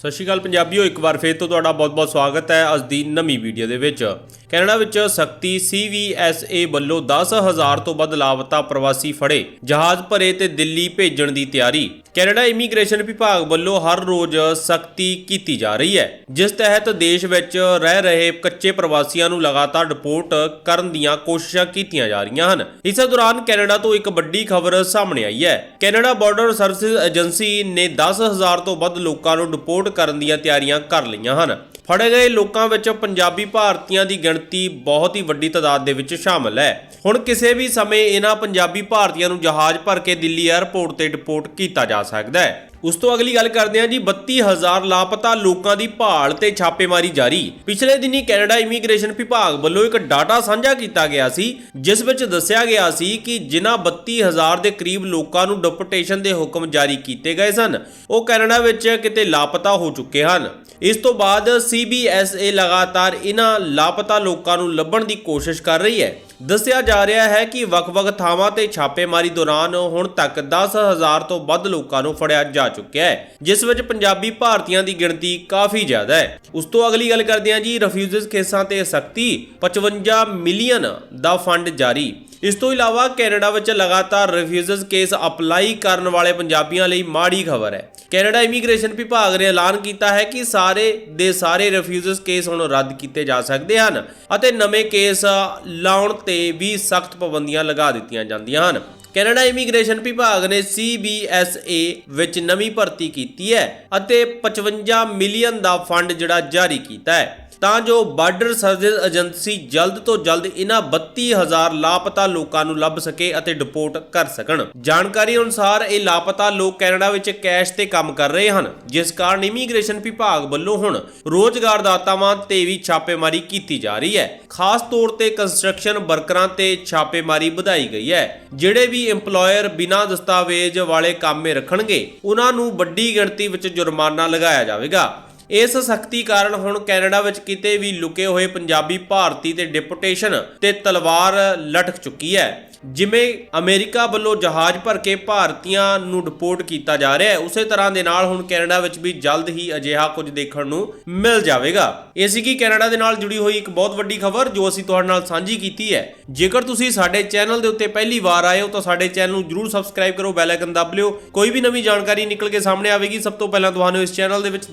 ਸਤਿ ਸ਼੍ਰੀ ਅਕਾਲ ਪੰਜਾਬੀਓ, ਇੱਕ ਵਾਰ ਫੇਰ ਤੋਂ ਤੁਹਾਡਾ ਬਹੁਤ-ਬਹੁਤ ਸਵਾਗਤ ਹੈ ਅੱਜ ਦੀ ਨਵੀਂ ਵੀਡੀਓ ਦੇ ਵਿੱਚ। ਕੈਨੇਡਾ ਵਿੱਚ ਸਖਤੀ CVSA ਵੱਲੋਂ 10000 ਤੋਂ ਵੱਧ ਲਾਪਤਾ ਪ੍ਰਵਾਸੀ ਫੜੇ। ਜਹਾਜ਼ ਭਰੇ ਤੇ ਦਿੱਲੀ ਭੇਜਣ ਦੀ ਤਿਆਰੀ। ਕੈਨੇਡਾ ਇਮੀਗ੍ਰੇਸ਼ਨ ਵਿਭਾਗ ਵੱਲੋਂ ਹਰ ਰੋਜ਼ ਸਖਤੀ ਕੀਤੀ ਜਾ ਰਹੀ ਹੈ। ਜਿਸ ਤਹਿਤ ਦੇਸ਼ ਵਿੱਚ ਰਹਿ ਰਹੇ ਕੱਚੇ ਪ੍ਰਵਾਸੀਆਂ ਨੂੰ ਲਗਾਤਾਰ ਰਿਪੋਰਟ ਕਰਨ ਦੀਆਂ ਕੋਸ਼ਿਸ਼ਾਂ ਕੀਤੀਆਂ ਜਾ ਰਹੀਆਂ ਹਨ। ਇਸੇ ਦੌਰਾਨ ਕੈਨੇਡਾ ਤੋਂ ਇੱਕ ਵੱਡੀ ਖਬਰ ਸਾਹਮਣੇ ਆਈ ਹੈ। ਕੈਨੇਡਾ ਬਾਰਡਰ ਸਰਵਿਸ ਏਜੰਸੀ ਨੇ 10000 ਤੋਂ ਵੱਧ ਲੋਕਾਂ ਨੂੰ ਡਿਪੋਰਟ ਕਰਨ ਦੀਆਂ ਤਿਆਰੀਆਂ ਕਰ ਲਈਆਂ ਹਨ। ਫੜੇ ਗਏ ਲੋਕਾਂ ਵਿੱਚ ਪੰਜਾਬੀ ਭਾਰਤੀਆਂ ਦੀ ਗਿਣਤੀ ਬਹੁਤ ਹੀ ਵੱਡੀ ਤਾਦਾਦ ਦੇ ਵਿੱਚ ਸ਼ਾਮਲ ਹੈ। ਹੁਣ ਕਿਸੇ ਵੀ ਸਮੇਂ ਇਹਨਾਂ ਪੰਜਾਬੀ ਭਾਰਤੀਆਂ ਨੂੰ ਜਹਾਜ਼ ਭਰ ਕੇ ਦਿੱਲੀ 에ਅਰਪੋਰਟ ਤੇ ਡਿਪੋਰਟ ਕੀਤਾ ਜਾ ਸਕਦਾ ਹੈ। ਉਸ ਤੋਂ ਅਗਲੀ ਗੱਲ ਕਰਦੇ ਹਾਂ ਜੀ 32000 ਲਾਪਤਾ ਲੋਕਾਂ ਦੀ ਭਾਲ ਤੇ ਛਾਪੇਮਾਰੀ ਜਾਰੀ। ਪਿਛਲੇ ਦਿਨੀ ਕੈਨੇਡਾ ਇਮੀਗ੍ਰੇਸ਼ਨ ਵਿਭਾਗ ਵੱਲੋਂ ਇੱਕ ਡਾਟਾ ਸਾਂਝਾ ਕੀਤਾ ਗਿਆ ਸੀ, ਜਿਸ ਵਿੱਚ ਦੱਸਿਆ ਗਿਆ ਸੀ ਕਿ ਜਿਨ੍ਹਾਂ 32000 ਦੇ ਕਰੀਬ ਲੋਕਾਂ ਨੂੰ ਡਿਪੋਰਟੇਸ਼ਨ ਦੇ ਹੁਕਮ ਜਾਰੀ ਕੀਤੇ ਗਏ ਸਨ, ਉਹ ਕੈਨੇਡਾ ਵਿੱਚ ਕਿਤੇ ਲਾਪਤਾ ਹੋ ਚੁੱਕੇ ਹਨ। ਇਸ ਤੋਂ ਬਾਅਦ CBSA ਲਗਾਤਾਰ ਇਹਨਾਂ ਲਾਪਤਾ ਲੋਕਾਂ ਨੂੰ ਲੱਭਣ ਦੀ ਕੋਸ਼ਿਸ਼ ਕਰ ਰਹੀ ਹੈ। ਦੱਸਿਆ ਜਾ ਰਿਹਾ ਹੈ ਕਿ ਵੱਖ-ਵੱਖ ਥਾਵਾਂ ਤੇ ਛਾਪੇਮਾਰੀ ਦੌਰਾਨ ਹੁਣ ਤੱਕ 10000 ਤੋਂ ਵੱਧ ਲੋਕਾਂ ਨੂੰ ਫੜਿਆ ਜਾ ਚੁੱਕਿਆ ਹੈ, ਜਿਸ ਵਿੱਚ ਪੰਜਾਬੀ ਭਾਰਤੀਆਂ ਦੀ ਗਿਣਤੀ ਕਾਫੀ ਜ਼ਿਆਦਾ ਹੈ। ਉਸ ਤੋਂ ਅਗਲੀ ਗੱਲ ਕਰਦੇ ਹਾਂ ਜੀ ਰਿਫਿਊਜ਼ਸ ਕੇਸਾਂ ਤੇ ਸਖਤੀ 55 ਮਿਲੀਅਨ ਦਾ ਫੰਡ ਜਾਰੀ। ਇਸ ਤੋਂ ਇਲਾਵਾ ਕੈਨੇਡਾ ਵਿੱਚ ਲਗਾਤਾਰ ਰਿਫਿਊਜ਼ਸ ਕੇਸ ਅਪਲਾਈ ਕਰਨ ਵਾਲੇ ਪੰਜਾਬੀਆਂ ਲਈ ਮਾੜੀ ਖਬਰ ਹੈ। ਕੈਨੇਡਾ ਇਮੀਗ੍ਰੇਸ਼ਨ ਵਿਭਾਗ ਨੇ ਐਲਾਨ ਕੀਤਾ ਹੈ ਕਿ ਸਾਰੇ ਦੇ ਸਾਰੇ ਰਿਫਿਊਜ਼ਸ ਕੇਸ ਹੁਣ ਰੱਦ ਕੀਤੇ ਜਾ ਸਕਦੇ ਹਨ ਅਤੇ ਨਵੇਂ ਕੇਸ ਲਾਉਣ ਤੇ ਵੀ ਸਖਤ ਪਾਬੰਦੀਆਂ ਲਗਾ ਦਿੱਤੀਆਂ ਜਾਂਦੀਆਂ ਹਨ। ਕੈਨੇਡਾ ਇਮੀਗ੍ਰੇਸ਼ਨ ਵਿਭਾਗ ਨੇ CBSA ਵਿੱਚ ਨਵੀਂ ਭਰਤੀ ਕੀਤੀ ਹੈ ਅਤੇ 55 ਮਿਲੀਅਨ ਦਾ ਫੰਡ ਜਿਹੜਾ ਜਾਰੀ ਕੀਤਾ ਹੈ। ਤਾਂ ਜੋ ਬਾਰਡਰ ਸਰਵਿਸ ਏਜੰਸੀ ਜਲਦ ਤੋਂ ਜਲਦ ਇਹਨਾਂ 32000 ਲਾਪਤਾ ਲੋਕਾਂ ਨੂੰ ਲੱਭ ਸਕੇ ਅਤੇ ਡਿਪੋਰਟ ਕਰ ਸਕਣ। ਜਾਣਕਾਰੀ ਅਨੁਸਾਰ ਇਹ ਲਾਪਤਾ ਲੋਕ ਕੈਨੇਡਾ ਵਿੱਚ ਕੈਸ਼ ਤੇ ਕੰਮ ਕਰ ਰਹੇ ਹਨ, ਜਿਸ ਕਾਰਨ ਇਮੀਗ੍ਰੇਸ਼ਨ ਵਿਭਾਗ ਵੱਲੋਂ ਹੁਣ ਰੋਜ਼ਗਾਰਦਾਤਾਵਾਂ ਤੇ ਵੀ ਛਾਪੇਮਾਰੀ ਕੀਤੀ ਜਾ ਰਹੀ ਹੈ। ਖਾਸ ਤੌਰ ਤੇ ਕੰਸਟਰਕਸ਼ਨ ਵਰਕਰਾਂ ਤੇ ਛਾਪੇਮਾਰੀ ਵਧਾਈ ਗਈ ਹੈ। ਜਿਹੜੇ ਵੀ EMPLOYER ਬਿਨਾਂ ਦਸਤਾਵੇਜ਼ ਵਾਲੇ ਕਾਮੇ ਰੱਖਣਗੇ, ਉਹਨਾਂ ਨੂੰ ਵੱਡੀ ਗਿਣਤੀ ਵਿੱਚ ਜੁਰਮਾਨਾ ਲਗਾਇਆ ਜਾਵੇਗਾ। ਇਸ ਸਖਤੀ ਕਾਰਨ ਹੁਣ ਕੈਨੇਡਾ ਵਿੱਚ ਕਿਤੇ ਵੀ ਲੁਕੇ ਹੋਏ ਪੰਜਾਬੀ ਭਾਰਤੀ ਤੇ ਡਿਪੋਟੇਸ਼ਨ ਤੇ ਤਲਵਾਰ ਲਟਕ ਚੁੱਕੀ ਹੈ। ਜਿਵੇਂ ਅਮਰੀਕਾ ਵੱਲੋਂ ਜਹਾਜ਼ ਭਰ ਕੇ ਭਾਰਤੀਆਂ ਨੂੰ ਡਿਪੋਰਟ ਕੀਤਾ ਜਾ ਰਿਹਾ ਹੈ, ਉਸੇ ਤਰ੍ਹਾਂ ਦੇ ਨਾਲ ਹੁਣ ਕੈਨੇਡਾ ਵਿੱਚ ਵੀ ਜਲਦ ਹੀ ਅਜਿਹਾ ਕੁਝ ਦੇਖਣ ਨੂੰ ਮਿਲ ਜਾਵੇਗਾ। ਇਹ ਸੀ ਕੈਨੇਡਾ ਦੇ ਨਾਲ ਜੁੜੀ ਹੋਈ ਇੱਕ ਬਹੁਤ ਵੱਡੀ ਖਬਰ ਜੋ ਅਸੀਂ ਤੁਹਾਡੇ ਨਾਲ ਸਾਂਝੀ ਕੀਤੀ ਹੈ। ਜੇਕਰ ਤੁਸੀਂ ਸਾਡੇ ਚੈਨਲ ਦੇ ਉੱਤੇ ਪਹਿਲੀ ਵਾਰ ਆਏ ਹੋ ਤਾਂ ਸਾਡੇ ਚੈਨਲ ਨੂੰ ਜਰੂਰ ਸਬਸਕ੍ਰਾਈਬ ਕਰੋ, ਬੈਲ ਆਈਕਨ ਦਬ ਲਿਓ। ਕੋਈ ਵੀ ਨਵੀਂ ਜਾਣਕਾਰੀ ਨਿਕਲ ਕੇ ਸਾਹਮਣੇ ਆਵੇਗੀ। ਸਭ ਤੋਂ ਪਹਿਲਾਂ ਤੁਹਾਨੂੰ ਇਸ ਚੈਨਲ ਦੇ ਵਿੱਚ